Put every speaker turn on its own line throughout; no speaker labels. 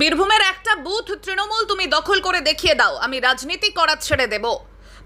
বীরভূমের একটা বুথ তৃণমূল তুমি দখল করে দেখিয়ে দাও। আমি রাজনীতি করা ছেড়ে দেব।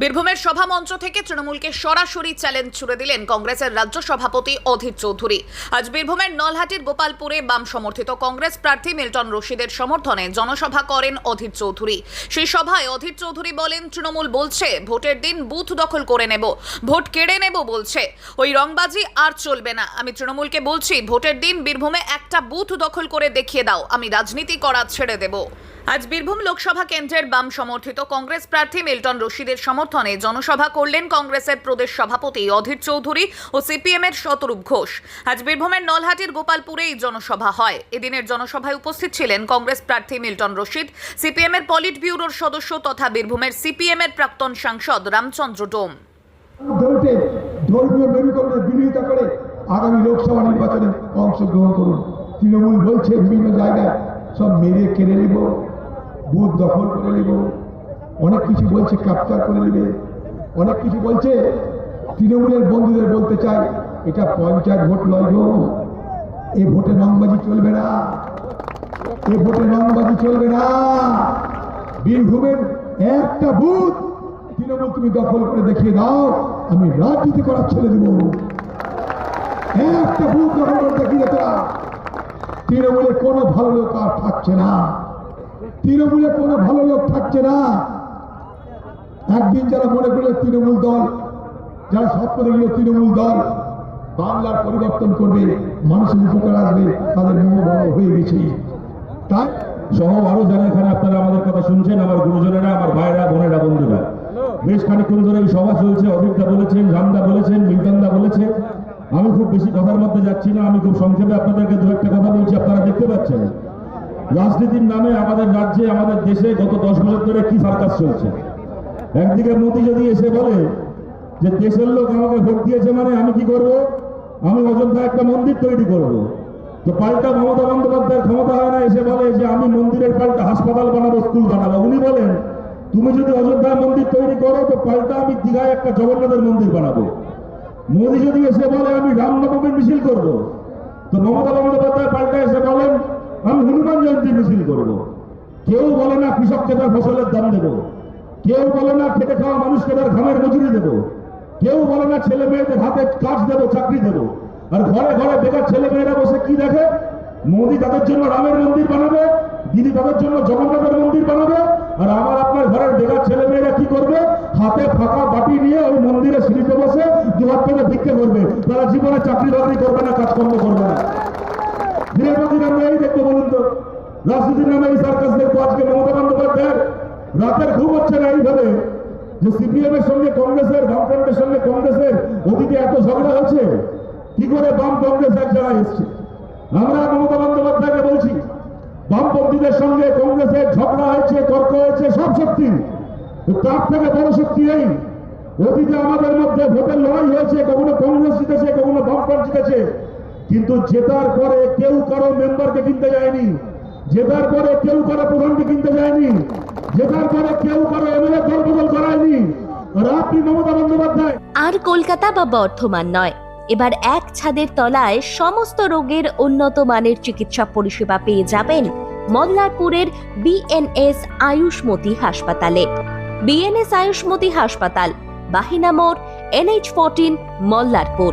বীরভূমের সভা মঞ্চ থেকে তৃণমূলকে সরাসরি চ্যালেঞ্জ ছুড়ে দিলেন কংগ্রেসের রাজ্য সভাপতি অধীর চৌধুরী। আজ বীরভূমের নলহাটির গোপালপুরে বাম সমর্থিত কংগ্রেস প্রার্থী মিল্টন রশিদের সমর্থনে জনসভা করেন অধীর চৌধুরী। সেই সভায় অধীর চৌধুরী বলেন, তৃণমূল বলছে, ভোটের দিন বুথ দখল করে নেব, ভোট কেড়ে নেব বলছে। ওই রংবাজি আর চলবে না। আমি তৃণমূলকে বলছি, ভোটের দিন বীরভূমে একটা বুথ দখল করে দেখিয়ে দাও, আমি রাজনীতি করা ছেড়ে দেব। আজ বীরভূম লোকসভা কেন্দ্রের বাম সমর্থিত কংগ্রেস প্রার্থী মিল্টন রশিদের সমর্থনে জনসভা করলেন কংগ্রেসের প্রদেশ সভাপতি অধীর চৌধুরী ও সিপিএম এর শতরূপ ঘোষ। আজ বীরভূমের নলহাটির গোপালপুরে এই জনসভা হয়। এদিনের জনসভায় উপস্থিত ছিলেন কংগ্রেস প্রার্থী মিল্টন রশিদ সিপিএম এর পলিট ব্যুরোর সদস্য তথা বীরভূমের সিপিএম এর প্রাক্তন সাংসদ রামচন্দ্র ডোম।
আগামী লোকসভা নির্বাচনে অংশগ্রহণ করুন। তৃণমূল বলছে বিভিন্ন জায়গায় সব মেরে কেড়ে নিব। বুথ দখল করে নিব। অনেক কিছু বলছে ক্যাপচার করে নেবে। অনেক কিছু বলছে, তৃণমূলের বন্ধুদের বলতে চাই এটা পঞ্চায়েত ভোট লয় গো। এ ভোটে রংবাজি চলবে না। এ ভোটে রংবাজি চলবে না। বীরভূমের একটা বুথ তৃণমূল তুমি দখল করে দেখিয়ে দাও, আমি রাজনীতি করার ছেড়ে দেব। একটা বুথ দখল করে দেখিয়ে তোরা তৃণমূলে কোনো ভালো লোক আর থাকছে না। তৃণমূলে কোনো ভালো লোক থাকছে না। একদিন যারা মনে করল তৃণমূল দল, যারা স্বপ্ন দেখল তৃণমূল দল, বাংলার পরিবর্তন করবে, মানুষের উপকার আসবে, তাদের মনোভাব হয়ে গেছে। তাই
সহ আরও যারা এখানে আপনারা আমাদের কথা শুনছেন, আমার গুরুজনেরা, আমার ভাইরা বোনেরা, বন্ধুরা। বেশ খানিক্ষণ ধরে এই সভা চলছে অভিজ্ঞতা বলেছেন, রামদা বলেছেন মিল্টনদা বলেছেন। আমি খুব বেশি কথার মধ্যে যাচ্ছি না, আমি খুব সংক্ষেপে আপনাদেরকে দু একটা কথা বলছি, আপনারা দেখতে পাচ্ছেন। রাজনীতির নামে আমাদের রাজ্যে, আমাদের দেশে গত দশ বছর ধরে কি সার্কাস চলছে? একদিকে মোদি যদি এসে বলে যে দেশের লোক আমাকে ভোট দিয়েছে মানে আমি কি করব? আমি অযোধ্যা একটা মন্দির তৈরি করব। তো পাল্টা মমতা বন্দ্যোপাধ্যায়ের ক্ষমতা হয় না, এসে বলে যে আমি মন্দিরের পাল্টা হাসপাতাল বানাবো, স্কুল বানাবো। উনি বলেন, তুমি যদি অযোধ্যায় মন্দির তৈরি করো, তো পাল্টা আমি দীঘায় একটা জগন্নাথের মন্দির বানাবো। মোদি যদি এসে বলে, আমি রামনবমীর মিছিল করব। তো মমতা বন্দ্যোপাধ্যায় পাল্টা এসে বলেন আমি হনুমান জয়ন্তী মিছিল করব। কেউ বলে না কৃষককে তার ফসলের দাম দেবো। কেউ বলে না খেটে খাওয়া মানুষকে তার ঘামের মজুরি দেবো। কেউ বলে না ছেলে মেয়েদের হাতে কাজ দেবো, চাকরি দেবো। আর ঘরে ঘরে বেকার ছেলে মেয়েরা বসে কি দেখে? মোদি তাদের জন্য রামের মন্দির বানাবে, দিদি তাদের জন্য জগন্নাথের মন্দির বানাবে, আর আমার আপনার ঘরের বেকার ছেলে মেয়েরা কি করবে? হাতে ফাঁকা বাটি নিয়ে ওই মন্দিরে সিঁড়িতে বসে দু হাত ভিক্ষে করবে। তারা জীবনে চাকরি বাকরি করবে না, কাজকর্ম করবে না নিরাপত্তি আমরা এই দেখব বলুন তো রাজনীতির নামে এই সার্কাস দেখব আজকে মমতা বন্দ্যোপাধ্যায়ের রাতের ঘুম হচ্ছে না এইভাবে যে সিপিএম এর সঙ্গে কংগ্রেসের, বামফ্রন্টের সঙ্গে কংগ্রেসের অতীতে এত ঝগড়া হচ্ছে? কি করে বাম কংগ্রেস এক জায়গায় এসছে? আমরা মমতা বন্দ্যোপাধ্যায়কে বলছি, বামপন্থীদের সঙ্গে কংগ্রেসের ঝগড়া হয়েছে, তর্ক হয়েছে, সব শক্তি। তার থেকে বড় শক্তি এই। অতীতে আমাদের মধ্যে ভোটের লড়াই হয়েছে, কখনো কংগ্রেস জিতেছে, কখনো বামফ্রন্ট জিতেছে। কিন্তু জেতার পরে কেউ কারও মেম্বারকে কিনতে যায়নি জেতার পরে কেউ কারও প্রধানকে কিনতে যায়নি জেতার পরে কেউ কারও এমএলএ দল বদল করায়নি আপনি মমতা বন্দ্যোপাধ্যায়।
আর কলকাতা বা বর্ধমান নয়। এবার এক ছাদের তলায় সমস্ত রোগের উন্নত মানের চিকিৎসা পরিষেবা পেয়ে যাবেন মল্লারপুরের বিএনএস আয়ুষ্মতি হাসপাতালে। বিএনএস আয়ুষ্মতি হাসপাতাল, বাহিনা মোড়, NH fourteen, Mallarpur.